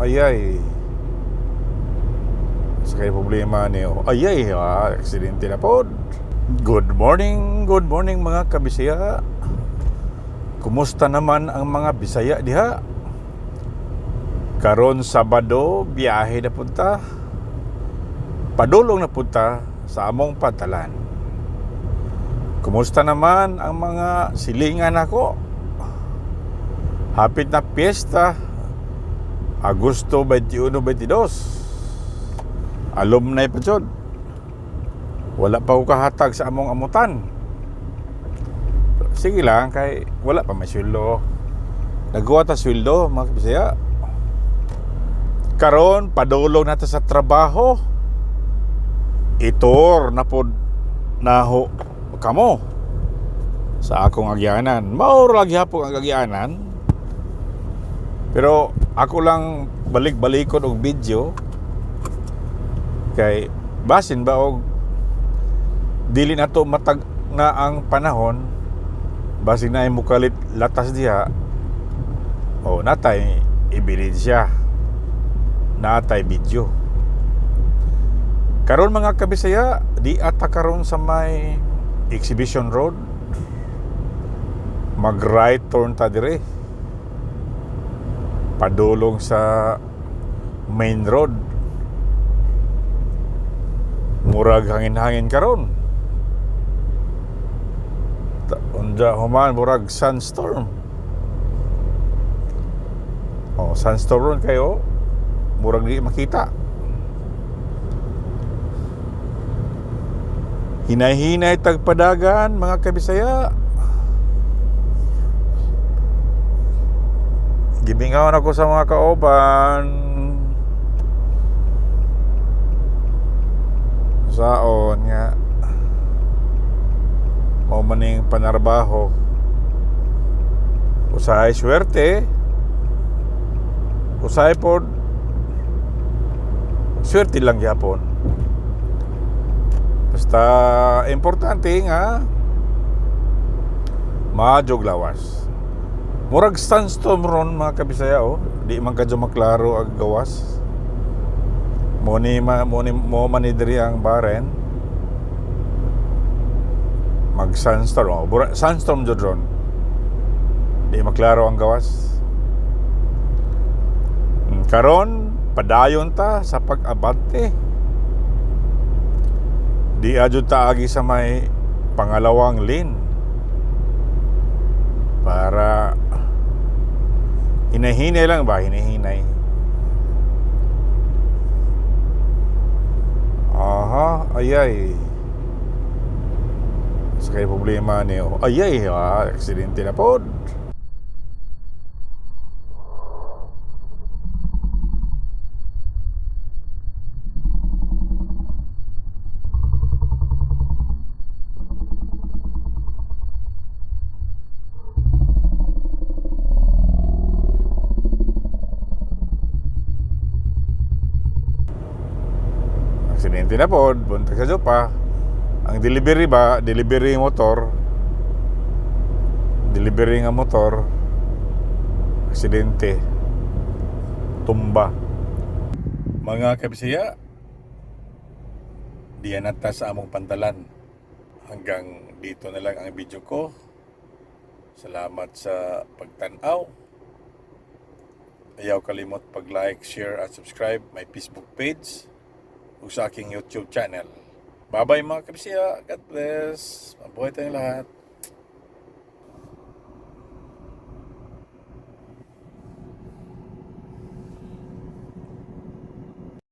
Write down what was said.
ayay. Sa kay problema niyo. Ayay, ah, aksidente na pod. Good morning, good morning mga kabisaya. Kumusta naman ang mga Bisaya diha? Karon Sabado, biyahe na punta. Padulong na punta sa among pantalan. Kumusta naman ang mga silingan ako? Hapit na piyesta. Agosto 21-22. Alumni pa dyan. Wala pa ko kahatag sa among amutan. Sige lang, kay wala pa may sweldo. Nagawa ta sweldo, mga kabisaya. Karon, padulong nato sa trabaho. Itor na pod naho kamo sa akong agyanan. Mauro lagi hapon ang agyanan. Pero ako lang balik-balikon og video. Kay basin ba og dili na to matag na ang panahon. Basin na mukalit latas diha. O natay ibilid siya natay video. Karon mga kabisaya di ata karon sa may exhibition road. Mag right turn ta dire padulong sa main road. Murag hangin-hangin karon unja human murag sunstorm oh sunstorm ron kayo murag di makita. Hinay-hinay tagpadagan mga kabisaya gibingaw ako sa mga kaoban. Saon nga. Mao maning panarbaho. Usahay swerte. Usahay pod. Swerte lang gyapon. Basta importante nga maadjog lawas murag sandstorm ron mga kabisaya oh. Di man kadyo maklaro ang gawas. Mo ni ma, mo ni mo man ni diri ang baren. Mag sunstorm oh, bura, sunstorm jud ron. Di maklaro ang gawas. Mm, karon padayon ta sa pag-abante. Di adyo ta agi sa may pangalawang lane. Para hinahinay lang ba hinahinay Aha, ayay. Sa kay problema niyo. Ayay, ha, aksidente na pod. Aksidente na pod, buntag sa Jopa. Ang delivery ba, delivery motor, delivery nga motor, aksidente, tumba. Mga kabisaya, diyan nata sa among pantalan. Hanggang dito na lang ang video ko. Salamat sa pagtanaw. Ayaw kalimot pag-like, share at subscribe my Facebook page o sa aking YouTube channel. Bye-bye mga kabisya. God bless. Mabuhay tayong lahat.